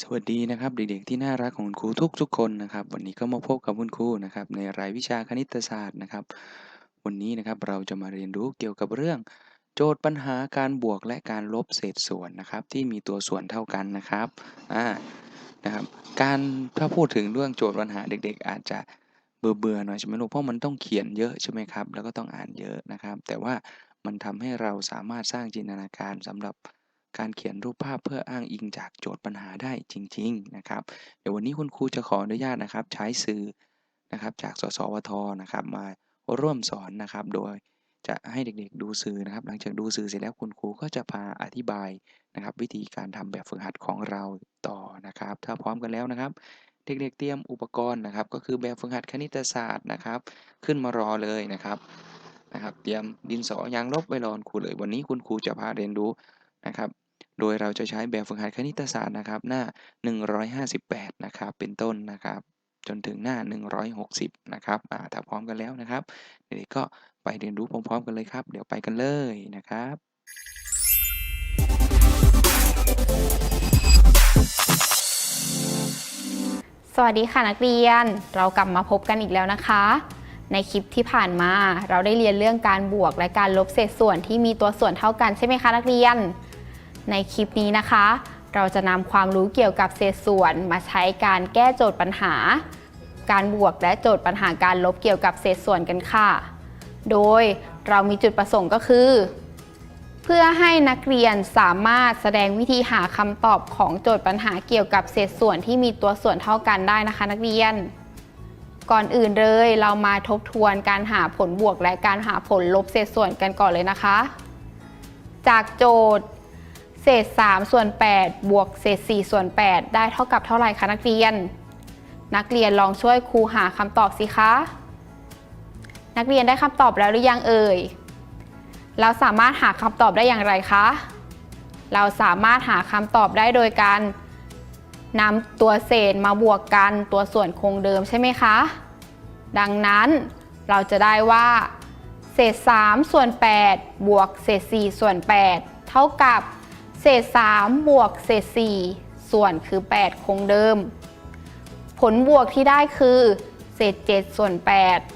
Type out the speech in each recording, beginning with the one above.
สวัสดีนะครับเด็กๆที่น่ารักของคุณครูทุกๆคนนะครับ วันนี้ก็มาพบกับคุณครูนะครับในรายวิชาคณิตศาสตร์นะครับ วันนี้นะครับเราจะมาเรียนรู้เกี่ยวกับเรื่อง โจทย์ปัญหาการบวกและการลบเศษส่วนนะครับ ที่มีตัวส่วนเท่ากันนะครับอ่านะครับ การถ้าพูดถึงเรื่องโจทย์ปัญหาเด็ก ๆ อาจจะเบื่อๆหน่อยใช่ไหมลูกเพราะมันต้องเขียนเยอะใช่ไหมครับแล้วก็ต้องอ่านเยอะนะครับ แต่ว่ามันทำให้เราสามารถสร้างจินตนาการสำหรับ การเขียนรูปภาพเพื่ออ้างอิงจากโจทย์ปัญหาได้จริง ๆ นะครับ เดี๋ยววันนี้คุณครูจะขออนุญาตนะครับ ใช้สื่อนะครับจากสสวทนะครับ มาร่วมสอนนะครับ โดยจะให้เด็กๆดูสื่อนะครับ หลังจากดูสื่อเสร็จแล้วคุณครูก็จะพาอธิบายนะครับ วิธีการทำแบบฝึกหัดของเราต่อนะครับ ถ้าพร้อมกันแล้วนะครับ เด็กๆเตรียมอุปกรณ์นะครับ ก็คือแบบฝึกหัดคณิตศาสตร์นะครับ ขึ้นมารอเลยนะครับนะครับ เตรียมดินสอยางลบไว้รอคุณครูเลย วันนี้คุณครูจะพาเรียนรู้นะครับ โดยเราจะใช้แบบฝึกหัดคณิตศาสตร์นะครับ หน้า 158 นะครับ เป็นต้นนะครับ จนถึงหน้า 160 นะครับถ้าพร้อมกันแล้วนะครับเด็กๆก็ไปเรียนรู้พร้อมๆกันเลยครับ เดี๋ยวไปกันเลยนะครับสวัสดีค่ะนักเรียน เรากลับมาพบกันอีกแล้วนะคะ ในคลิปที่ผ่านมาเราได้เรียนเรื่องการบวกและการลบเศษส่วนที่มีตัวส่วนเท่ากันใช่ไหมคะนักเรียน ในคลิปนี้นะคะ เราจะนำความรู้เกี่ยวกับเศษส่วนมาใช้การแก้โจทย์ปัญหา การบวกและโจทย์ปัญหาการลบเกี่ยวกับเศษส่วนกันค่ะ โดยเรามีจุดประสงค์ก็คือ เพื่อให้นักเรียนสามารถแสดงวิธีหาคำตอบของโจทย์ปัญหาเกี่ยวกับเศษส่วนที่มีตัวส่วนเท่ากันได้นะคะ นักเรียน ก่อนอื่นเลยเรามาทบทวนการหาผลบวกและการหาผลลบเศษส่วนกันก่อนเลยนะคะ จากโจทย์ เศษ 3 ส่วน 8 บวกเศษ 4 ส่วน 8 ได้เท่ากับเท่าไหร่คะนักเรียน นักเรียนลองช่วยครูหาคำตอบสิคะ นักเรียนได้คำตอบแล้วหรือยังเอ่ย เราสามารถหาคำตอบได้อย่างไรคะ เราสามารถหาคำตอบได้โดยการนำตัวเศษมาบวกกันตัวส่วนคงเดิมใช่ไหมคะ ดังนั้นเราจะได้ว่า เศษ 3 ส่วน 8 บวกเศษ 4 ส่วน 8 เท่ากับ เศษ 3 บวกเศษ 4 ส่วนคือ 8 คงเดิม ผลบวกที่ได้คือ เศษ 7 ส่วน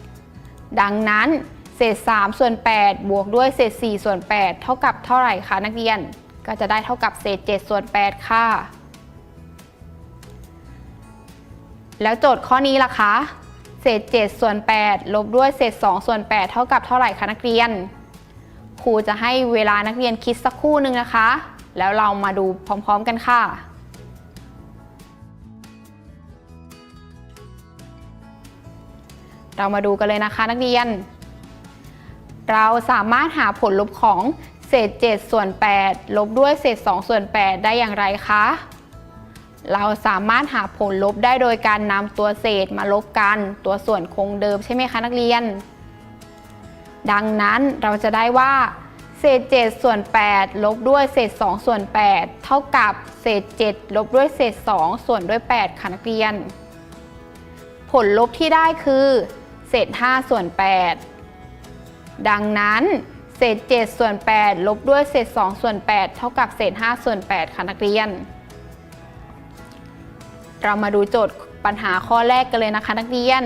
8 ดังนั้น เศษ 3 ส่วน 8 บวกด้วยเศษ 4 ส่วน 8 เท่ากับเท่าไหร่คะนักเรียน ก็จะได้เท่ากับเศษ 7 ส่วน 8 ค่ะ แล้วโจทย์ข้อนี้ล่ะคะ เศษ 7 ส่วน 8 ลบด้วยเศษ 2 ส่วน 8 เท่ากับเท่าไหร่คะนักเรียน ครูจะให้เวลานักเรียนคิดสักครู่หนึ่งนะคะ แล้วเรามาดูพร้อมๆกันค่ะ เรามาดูกันเลยนะคะนักเรียน เราสามารถหาผลลบของเศษ 7 ส่วน 8 ลบด้วยเศษ 2 ส่วน 8 ได้อย่างไรคะ เราสามารถหาผลลบได้โดยการนำตัวเศษมาลบกัน ตัวส่วนคงเดิมใช่ไหมคะนักเรียน ดังนั้นเราจะได้ว่า เศษ 7 ส่วน 8 ลบด้วยเศษ 2 ส่วน 8 เท่ากับเศษ 7 ลบด้วยเศษ 2 ส่วนด้วย 8ค่ะนักเรียน ผลลบที่ได้คือ เศษ 5 ส่วน 8 ดังนั้น เศษ 7 ส่วน 8 ลบด้วยเศษ 2 ส่วน 8 เท่ากับเศษ 5 ส่วน 8 ค่ะนักเรียน เรามาดูโจทย์ปัญหาข้อแรกกันเลยนะคะนักเรียน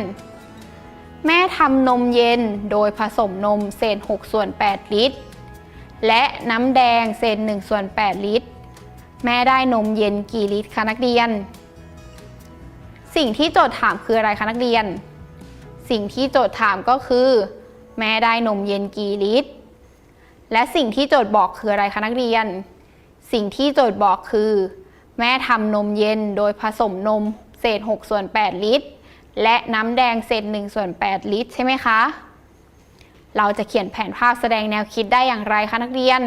แม่ทำนมเย็นโดยผสมนมเศษ 6 ส่วน 8 ลิตร และน้ำแดงเศษ1ส่วน8 ลิตร แม่ได้นมเย็นกี่ลิตรคะนักเรียน สิ่งที่โจทย์ถามคืออะไรคะนักเรียน สิ่งที่โจทย์ถามก็คือ แม่ได้นมเย็นกี่ลิตร และสิ่งที่โจทย์บอกคืออะไรคะนักเรียน สิ่งที่โจทย์บอกคือ แม่ทำนมเย็นโดยผสมนมเศษ6ส่วน8 ลิตร และน้ำแดงเศษ1ส่วน8 ลิตร ใช่ไหมคะ เราจะเขียนแผนภาพแสดงแนวคิดได้อย่างไรคะนักเรียน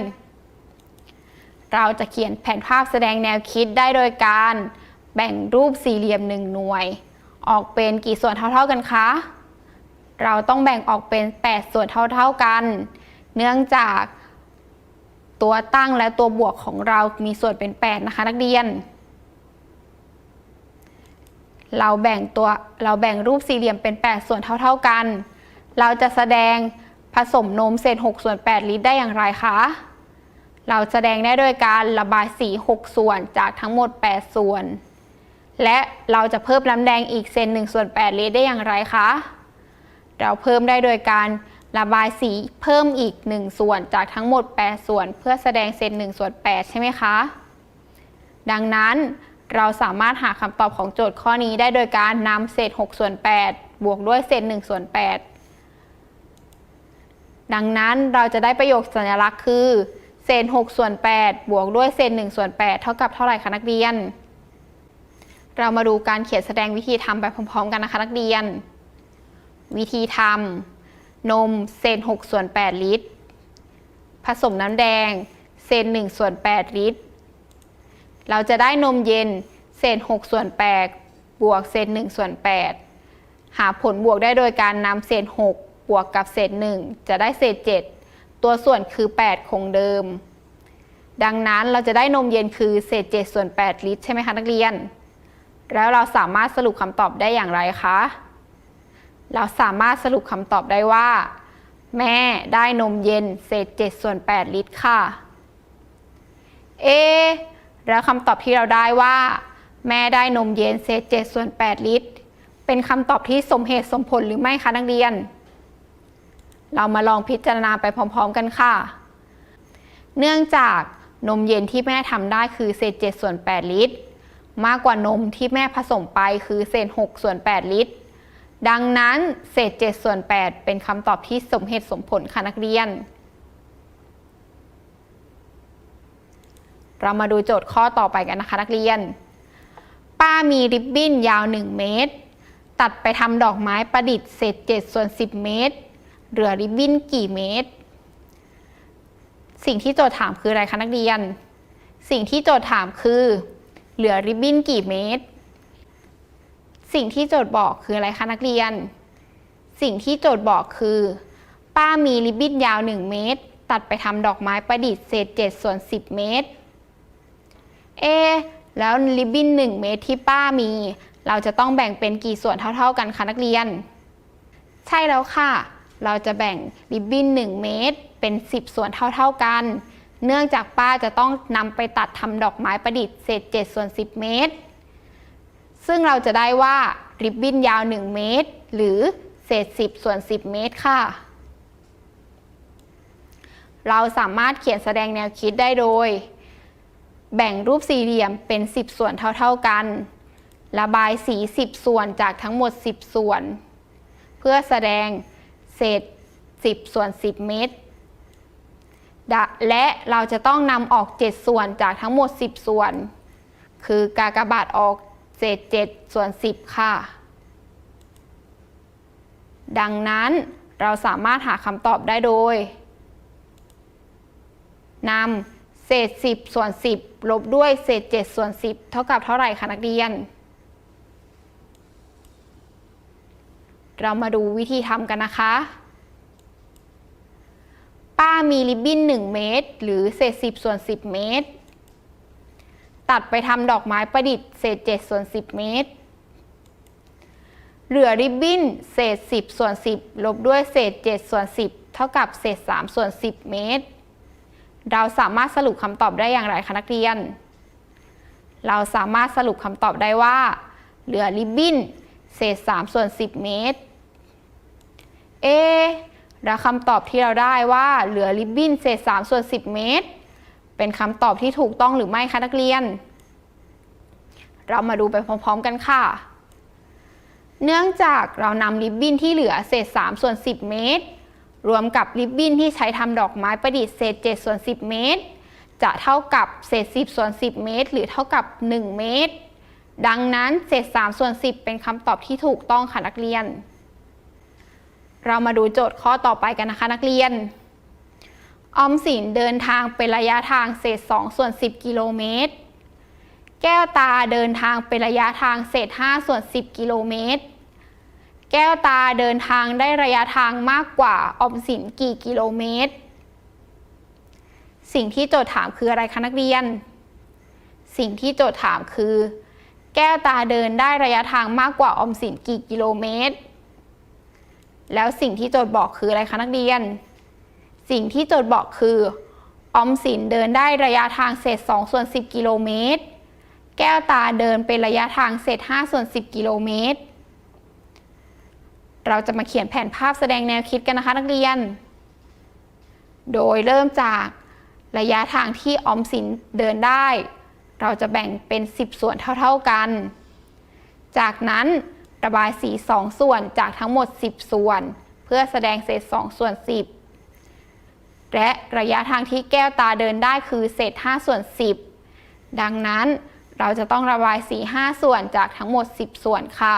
เราจะเขียนแผนภาพแสดงแนวคิดได้โดยการแบ่งรูปสี่เหลี่ยมหนึ่งหน่วย ออกเป็นกี่ส่วนเท่าๆกันคะ เราต้องแบ่งออกเป็น 8 ส่วนเท่าๆกัน เนื่องจากตัวตั้งและตัวบวกของเรามีส่วนเป็น 8 นะคะนักเรียน เราแบ่งตัวเราแบ่งรูปสี่เหลี่ยมเป็น 8 ส่วนเท่าๆกัน เราจะแสดง ผสมนมเศษ6ส่วน8ลิตรได้อย่างไรคะ เราแสดงได้โดยการระบายสี 6 ส่วนจากทั้งหมด 8 ส่วน และเราจะเพิ่มน้ำแดงอีกเซน1ส่วน8ลิตรได้อย่างไรคะ เราเพิ่มได้โดยการระบายสีเพิ่มอีก 1 ส่วนจากทั้งหมด 8 ส่วน เพื่อแสดงเซน1ส่วน8ใช่ไหมคะ ดังนั้นเราสามารถหาคำตอบของโจทย์ข้อนี้ได้โดยการนำเศษ 6 ส่วน 8 บวกด้วยเศษ 1 ส่วน 8 ดังนั้นเราจะได้ประโยคสัญลักษณ์คือ เศษ6ส่วน8บวกด้วยเศษ1ส่วน8เท่ากับเท่าไหร่คะนักเรียน เรามาดูการเขียนแสดงวิธีทำไปพร้อมๆ กันนะคะนักเรียน วิธีทำนมเศษ6ส่วน8ลิตร ผสมน้ำแดง เศษ1ส่วน8ลิตร เราจะได้นมเย็น เศษ6ส่วน8บวกเศษ1ส่วน8หาผลบวกได้โดยการนำเศษ6 บวกกับเศษ 1 จะได้เศษ 7 ตัวส่วนคือ 8 คงเดิม ดังนั้นเราจะได้นมเย็นคือเศษ 7 ส่วน 8 ลิตร ใช่ไหมคะนักเรียน แล้วเราสามารถสรุปคำตอบได้อย่างไรคะ เราสามารถสรุปคำตอบได้ว่า แม่ได้นมเย็นเศษ 7 ส่วน 8 ลิตรค่ะ เอ แล้วคำตอบที่เราได้ว่า แม่ได้นมเย็นเศษ 7 ส่วน 8 ลิตร เป็นคำตอบที่สมเหตุสมผลหรือไม่คะนักเรียน เรามาลองพิจารณาไปพร้อม ๆ กันค่ะ เนื่องจากนมเย็นที่แม่ทำได้คือเศษ7ส่วน 8 ลิตร มากกว่านมที่แม่ผสมไปคือเศษ6ส่วน 8 ลิตร ดังนั้นเศษ7ส่วน 8 เป็นคำตอบที่สมเหตุสมผลค่ะนักเรียน เรามาดูโจทย์ข้อต่อไปกันนะคะนักเรียน ป้ามีริบบิ้นยาว 1 เมตร ตัดไปทำดอกไม้ประดิษฐ์เศษ7ส่วน 10 เมตร เหลือริบบิ้นกี่เมตร สิ่งที่โจทย์ถามคืออะไรคะนักเรียน สิ่งที่โจทย์ถามคือ เหลือริบบิ้นกี่เมตร สิ่งที่โจทย์บอกคืออะไรคะนักเรียน สิ่งที่โจทย์บอกคือ ป้ามีริบบิ้นยาว 1 เมตร ตัดไปทำดอกไม้ประดิษฐ์เศษ7ส่วน10 เมตร เอ แล้วริบบิ้น1 เมตรที่ป้ามี เราจะต้องแบ่งเป็นกี่ส่วนเท่า ๆกันคะนักเรียน ใช่แล้วค่ะ เราจะแบ่งริบบิ้น1 เมตร เป็น 10 ส่วนเท่าๆกัน เนื่องจากป้าจะต้องนำไปตัดทำดอกไม้ประดิษฐ์เศษ7ส่วน 10 เมตร ซึ่งเราจะได้ว่าริบบิ้นยาว 1 เมตร หรือเศษ 10 ส่วน 10 เมตรค่ะ เราสามารถเขียนแสดงแนวคิดได้โดย แบ่งรูปสี่เหลี่ยมเป็น 10 ส่วนเท่าๆกัน ระบายสี 10 ส่วนจากทั้งหมด 10 ส่วน เพื่อแสดง ศษ 10 ส่วน 10 เมตร และเราจะต้องนำออก 7 ส่วนจากทั้งหมด 10 ส่วน คือกากบาทออกเศษ 7 ส่วน 10 ค่ะ ดังนั้นเราสามารถหาคำตอบได้โดยนำเศษ 10 ส่วน 10 ลบด้วยเศษ 7 ส่วน 10 เท่ากับเท่าไหร่คะนักเรียน เรามาดูวิธีทำกันนะคะ ป้ามีริบบิ้น 1 เมตร หรือเศษ 10 ส่วน 10 เมตร ตัดไปทำดอกไม้ประดิษฐ์เศษ 7 ส่วน 10 เมตร เหลือริบบิ้นเศษ 10 ส่วน 10 ลบด้วยเศษ 7 ส่วน 10 เท่ากับเศษ 3 ส่วน 10 เมตร เราสามารถสรุปคำตอบได้อย่างไรคะนักเรียน เราสามารถสรุปคำตอบได้ว่า เหลือริบบิ้น เศษ 3 ส่วน 10 เมตร เอแล้วคำตอบที่เราได้ว่าเหลือริบบิ้นเศษ 3 ส่วน 10 เมตร เป็นคำตอบที่ถูกต้องหรือไม่คะนักเรียน เรามาดูไปพร้อมๆกันค่ะ เนื่องจากเรานำริบบิ้นที่เหลือเศษ 3 ส่วน 10 เมตร รวมกับริบบิ้นที่ใช้ทำดอกไม้ประดิษฐ์เศษ 7 ส่วน 10 เมตร จะเท่ากับเศษ 10 ส่วน 10 เมตร หรือเท่ากับ 1 เมตร ดังนั้นเศษ3ส่วน10 เป็นคำตอบที่ถูกต้องค่ะนักเรียน เรามาดูโจทย์ข้อต่อไปกันนะคะนักเรียน ออมสินเดินทางเป็นระยะทางเศษ2ส่วน10 กิโลเมตร แก้วตาเดินทางเป็นระยะทางเศษ5ส่วน10 กิโลเมตร แก้วตาเดินทางได้ระยะทางมากกว่าออมสินกี่กิโลเมตร สิ่งที่โจทย์ถามคืออะไรคะนักเรียน สิ่งที่โจทย์ถามคือ แก้วตาเดินได้ระยะทางมากกว่าออมสินกี่กิโลเมตร แล้วสิ่งที่โจทย์บอกคืออะไรคะนักเรียน สิ่งที่โจทย์บอกคือออมสินเดินได้ระยะทางเศษ2ส่วน10 กิโลเมตร แก้วตาเดินเป็นระยะทางเศษ5ส่วน10 กิโลเมตร เราจะมาเขียนแผนภาพแสดงแนวคิดกันนะคะนักเรียน โดยเริ่มจากระยะทางที่ออมสินเดินได้ เราจะแบ่งเป็น 10 ส่วนเท่า ๆกัน จากนั้นระบายสี 2 ส่วนจากทั้งหมด 10 ส่วน เพื่อแสดงเศษ 2 ส่วน 10 และระยะทางที่แก้วตาเดินได้คือเศษ 5 ส่วน 10 ดังนั้นเราจะต้องระบายสี 5 ส่วนจากทั้งหมด 10 ส่วนค่ะ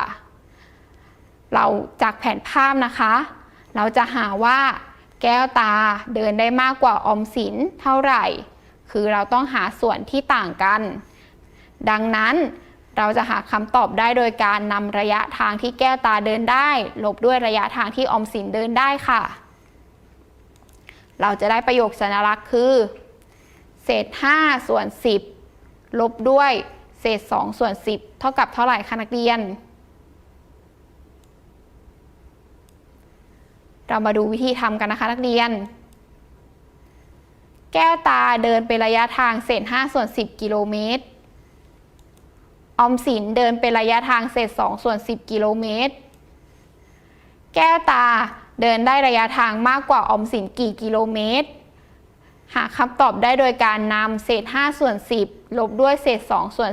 เราจากแผนภาพนะคะ เราจะหาว่าแก้วตาเดินได้มากกว่าออมสินเท่าไหร่ คือเราต้องหาส่วนที่ต่างกัน ดังนั้นเราจะหาคำตอบได้โดยการนำระยะทางที่แก้วตาเดินได้ ลบด้วยระยะทางที่อมสินเดินได้ค่ะ เราจะได้ประโยคสัญลักษณ์คือ เศษ 5 ส่วน 10 ลบด้วยเศษ 2 ส่วน 10 เท่ากับเท่าไหร่คะนักเรียน เรามาดูวิธีทำกันนะคะนักเรียน แก้วตาเดินเป็นระยะทางเศษ5ส่วน10 กิโลเมตร ออมสินเดินเป็นระยะทางเศษ2ส่วน10 กิโลเมตร แก้วตาเดินได้ระยะทางมากกว่าออมสินกี่กิโลเมตร หาคำตอบได้โดยการนำเศษ5ส่วน10 ลบด้วยเศษ2ส่วน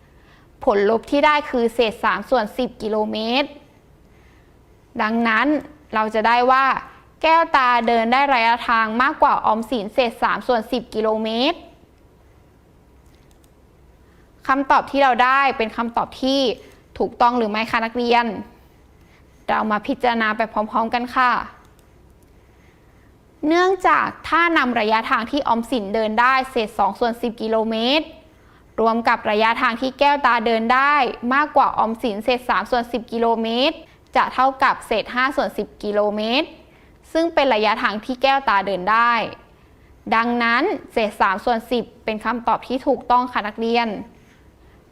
10 ผลลบที่ได้คือเศษ3ส่วน10 กิโลเมตร ดังนั้นเราจะได้ว่า แก้วตาเดินได้ระยะทางมากกว่าออมสินเศษ3ส่วน 10 กิโลเมตรคำตอบที่เราได้เป็นคำตอบที่ถูกต้องหรือไม่คะนักเรียน เรามาพิจารณาไปพร้อม ๆ กันค่ะ เนื่องจากถ้านำระยะทางที่ออมสินเดินได้เศษ2ส่วน 10 กิโลเมตร รวมกับระยะทางที่แก้วตาเดินได้มากกว่าออมสินเศษ3ส่วน 10 กิโลเมตร จะเท่ากับเศษ5ส่วน 10 กิโลเมตร ซึ่งเป็นระยะทางที่แก้วตาเดินได้ ดังนั้นเศษ3ส่วน10 เป็นคำตอบที่ถูกต้องค่ะนักเรียน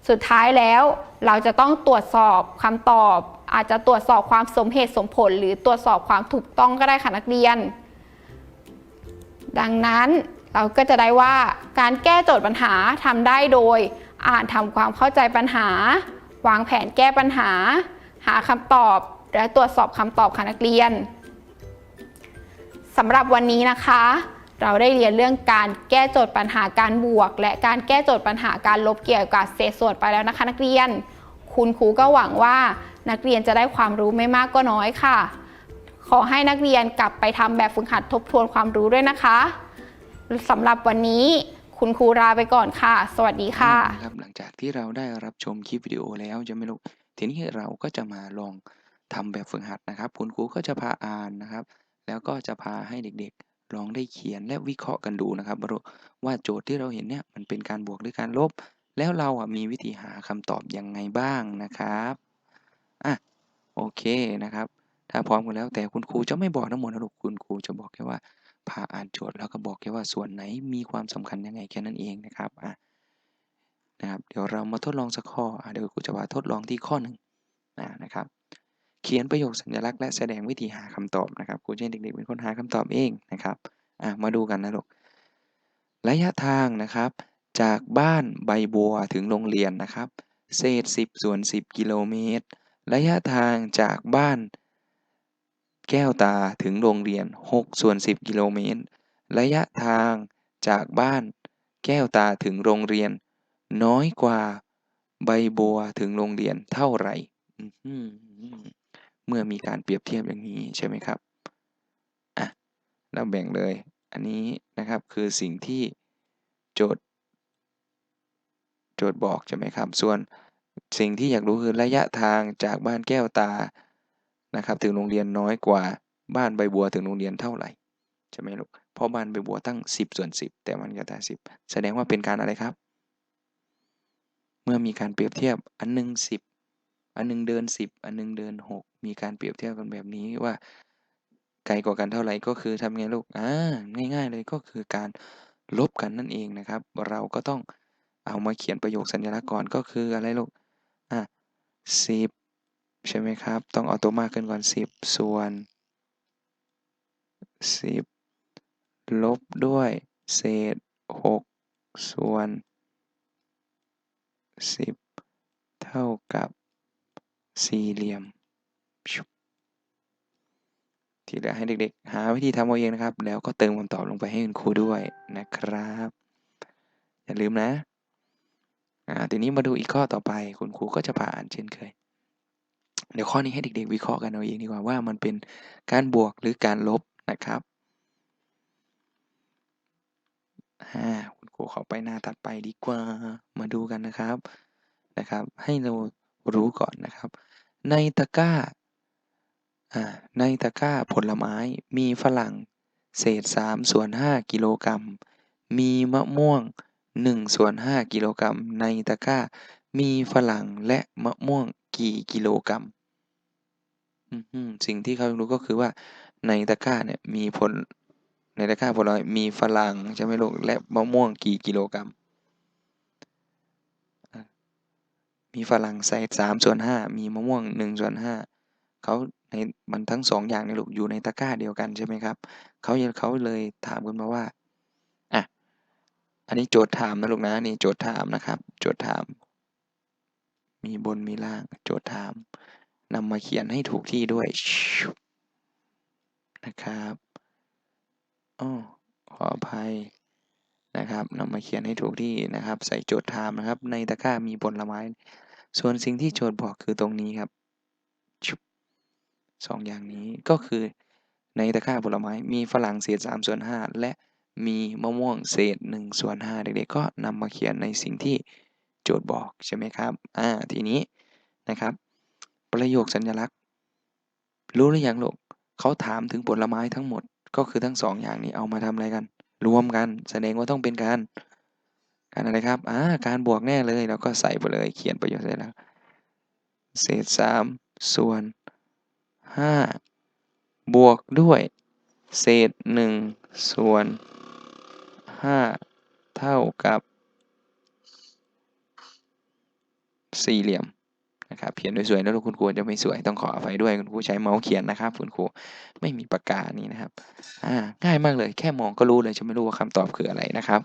สุดท้ายแล้วเราจะต้องตรวจสอบคำตอบ อาจจะตรวจสอบความสมเหตุสมผล หรือตรวจสอบความถูกต้องก็ได้ค่ะนักเรียน ดังนั้นเราก็จะได้ว่าการแก้โจทย์ปัญหาทำได้โดย อ่านทำความเข้าใจปัญหา วางแผนแก้ปัญหา หาคำตอบและตรวจสอบคำตอบค่ะนักเรียน สำหรับวันนี้นะคะ เราได้เรียนเรื่องการแก้โจทย์ปัญหาการบวก และการแก้โจทย์ปัญหาการลบเกี่ยวกับเศษส่วนไปแล้วนะคะ นักเรียน คุณครูก็หวังว่านักเรียนจะได้ความรู้ไม่มากก็น้อยค่ะ ขอให้นักเรียนกลับไปทำแบบฝึกหัดทบทวนความรู้ด้วยนะคะสำหรับวันนี้คุณครูลาไปก่อนค่ะ สวัสดีค่ะครับหลังจากที่เราได้รับชมคลิปวิดีโอแล้วจะไม่รู้ทีนี้เราก็จะมาลองทำแบบฝึกหัดนะครับ คุณครูก็จะพาอ่านนะครับ แล้วก็จะพาให้เด็กๆ ลองได้เขียนและวิเคราะห์กันดูนะครับว่าโจทย์ที่เราเห็นเนี่ยมันเป็นการบวกหรือการลบ แล้วเราอะมีวิธีหาคำตอบยังไงบ้างนะครับอะโอเคนะครับ ถ้าพร้อมกันแล้วแต่คุณครูจะไม่บอกทั้งหมดนะลูกคุณครูจะบอกแค่ว่าพาอ่านโจทย์แล้วก็บอกแค่ว่าส่วนไหนมีความสำคัญยังไงแค่นั้นเองนะครับอะนะครับ เดี๋ยวเรามาทดลองสักข้ออะเดี๋ยวครูจะว่าทดลองที่ข้อหนึ่งนนะครับ เขียนประโยคสัญลักษณ์และแสดงวิธีหาคำตอบนะครับครูจะให้เด็กๆเป็นคนหาคำตอบเองนะครับอะมาดูกันนะลูกระยะทางนะครับ จากบ้านใบบัวถึงโรงเรียนนะครับ เศษ 10ส่วน10 กิโลเมตร ระยะทางจากบ้านแก้วตาถึงโรงเรียน6ส่วน10 กิโลเมตร ระยะทางจากบ้านแก้วตาถึงโรงเรียน น้อยกว่าใบบัวถึงโรงเรียนเท่าไหร่ เมื่อมีการเปรียบเทียบอย่างนี้ใช่ไหมครับอะเราแบ่งเลย อันนี้นะครับคือสิ่งที่โจทย์ โจทย์บอกใช่ไหมครับ ส่วนสิ่งที่อยากรู้คือระยะทางจากบ้านแก้วตานะครับถึงโรงเรียนน้อยกว่าบ้านใบบัวถึงโรงเรียนเท่าไหร่ใช่ไหมลูกเพราะบ้านใบบัวตั้ง 10 ส่วน 10 แต่มันแก้วตา 10 แสดงว่าเป็นการอะไรครับ เมื่อมีการเปรียบเทียบอันหนึ่ง10 อันหนึงเดิน 10 อันหนึงเดิน 6 มีการเปรียบเทียบกันแบบนี้ว่า ไกลกว่ากันเท่าไหร่ก็คือทำไงลูกอ่าง่าย ๆ เลยก็คือการลบกันนั่นเองนะครับ เราก็ต้องเอามาเขียนประโยคสัญลักษณ์ก่อนก็คืออะไรลูกอะ10ใช่ไหมครับ ต้องเอาตัวมากขึ้นก่อน10ส่วน10ลบด้วยเศษ6ส่วนสิบเท่ากับ สี่เหลี่ยม ที่เหลือให้เด็กๆ หาวิธีทำเอาเองนะครับ แล้วก็เติมคำตอบลงไปให้คุณครูด้วยนะครับ อย่าลืมนะอ่าทีนี้มาดูอีกข้อต่อไป คุณครูก็จะผ่านเช่นเคย เดี๋ยวข้อนี้ให้เด็กๆ วิเคราะห์กันเอาเองดีกว่าว่ามันเป็นการบวกหรือการลบนะครับอ่าคุณครูขอไปหน้าถัดไปดีกว่า มาดูกันนะครับนะครับ ให้เรารู้ก่อนนะครับ ในตะกร้า อ่า ในตะกร้าผลไม้มีฝรั่ง เศษ3ส่วน5กิโลกรัม มีมะม่วง1ส่วน5กิโลกรัม ในตะกร้า มีฝรั่งและมะม่วงกี่กิโลกรัม สิ่งที่เขารู้ก็คือว่า ในตะกร้าเนี่ยมีผล ในตะกร้าผลไม้มีฝรั่งใช่ไหมลูก และมะม่วงกี่กิโลกรัมอะ มีฝรั่งใส่3ส่วน5มีมะม่วง1ส่วน5เขาในมันทั้งสองอย่างเนี่ยลูกอยู่ในตะกร้าเดียวกันใช่ไหมครับเขาเขาเลยถามกันมาว่าอะอันนี้โจทย์ถามนะลูกนะนี่โจทย์ถามนะครับ โจทย์ถาม มีบนมีล่าง โจทย์ถามนำมาเขียนให้ถูกที่ด้วยนะครับอ้อขออภัยนะครับนำมาเขียนให้ถูกที่นะครับ ใส่โจทย์ถามนะครับ ในตะกร้ามีผลไม้ ส่วนสิ่งที่โจทย์บอกคือตรงนี้ครับสองอย่างนี้ก็คือในตะกร้าผลไม้มีฝรั่งเศษ3ส่วน5และมีมะม่วงเศษ1ส่วน5เด็กๆก็นำมาเขียนในสิ่งที่โจทย์บอกใช่ไหมครับอ่าทีนี้นะครับ ประโยคสัญลักษณ์ รู้หรือยังลูกเขาถามถึงผลไม้ทั้งหมด ก็คือทั้งสองอย่างนี้เอามาทำอะไรกัน รวมกันแสดงว่าต้องเป็นการ การอะไรครับอ่าการบวกแน่เลยเราก็ใส่ไปเลยเขียนประโยคสัญลักษณ์เศษ3ส่วน5บวกด้วย เศษ1ส่วน5เท่ากับสี่เหลี่ยม นะครับเขียนสวยๆแล้วคุณครูจะไม่สวยต้องขออภัยด้วยคุณครูใช้เมาส์เขียนนะครับ คุณครูไม่มีปากกานี้นะครับอ่าง่ายมากเลยแค่มองก็รู้เลยจะไม่รู้ว่าคำตอบคืออะไรนะครับ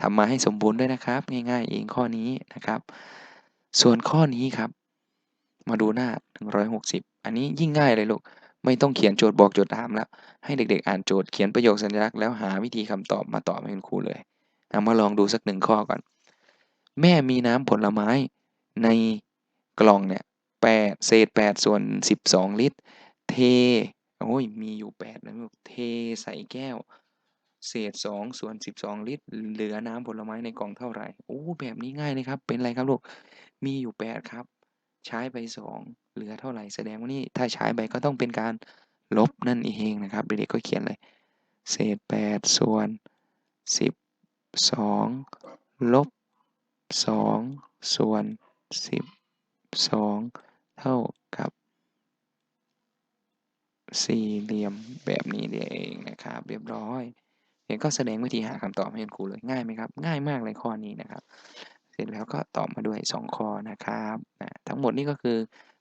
ทำมาให้สมบูรณ์ด้วยนะครับ ง่ายๆเองข้อนี้นะครับ ส่วนข้อนี้ครับ มาดูหน้า 160 อันนี้ยิ่งง่ายเลยลูกไม่ต้องเขียนโจทย์บอกโจทย์ถามแล้ว ให้เด็กๆ อ่านโจทย์เขียนประโยคสัญลักษณ์แล้วหาวิธีคำตอบมาตอบให้คุณครูเลยเอามาลองดูสักหนึ่งข้อก่อน แม่มีน้ำผลไม้ใน กล่องเนี่ยแปดเศษแปดส่วนสิบสองลิตร เทโอ้ยมีอยู่แปดนะลูกเทใส่แก้ว เศษสองส่วนสิบสองลิตร เหลือน้ำผลไม้ในกล่องเท่าไหร่โอ้แบบนี้ง่ายเลยครับ เป็นไรครับลูกมีอยู่แปดครับ ใช้ไปสองเหลือเท่าไหร่แสดงว่านี่ถ้าใช้ไปก็ต้องเป็นการลบนั่นเองนะครับเด็กๆก็เขียนเลย เศษแปดส่วนสิบสองลบสองส่วนสิบ สองเท่ากับสี่เหลี่ยมแบบนี้เองนะครับ เรียบร้อยเดี๋ยวก็แสดงวิธีหาคำตอบให้คุณครูเลยง่ายไหมครับ ง่ายมากเลยข้อนี้นะครับ เสร็จแล้วก็ตอบมาด้วย 2 ข้อนะครับนะทั้งหมดนี้ก็คือ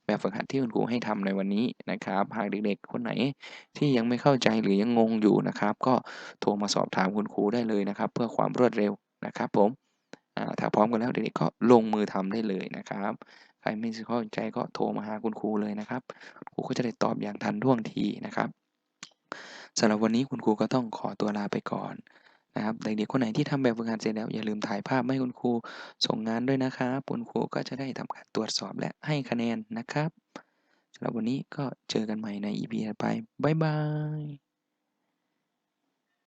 แบบฝึกหัดที่คุณครูให้ทำในวันนี้นะครับ หากเด็กๆ คนไหนที่ยังไม่เข้าใจหรือยังงงอยู่นะครับ ก็โทรมาสอบถามคุณครูได้เลยนะครับ เพื่อความรวดเร็วนะครับ ผมถ้าพร้อมกันแล้วเด็กๆก็ลงมือทำได้เลยนะครับ ใครไม่เข้าใจก็โทรมาหาคุณครูเลยนะครับครูก็จะได้ตอบอย่างทันท่วงทีนะครับสำหรับวันนี้คุณครูก็ต้องขอตัวลาไปก่อนนะครับเด็กๆคนไหนที่ทำแบบฝึกหัดเสร็จแล้วอย่าลืมถ่ายภาพให้คุณครูส่งงานด้วยนะครับคุณครูก็จะได้ทำการตรวจสอบและให้คะแนนนะครับสำหรับวันนี้ก็เจอกันใหม่ใน EP ต่อไปบ๊ายบาย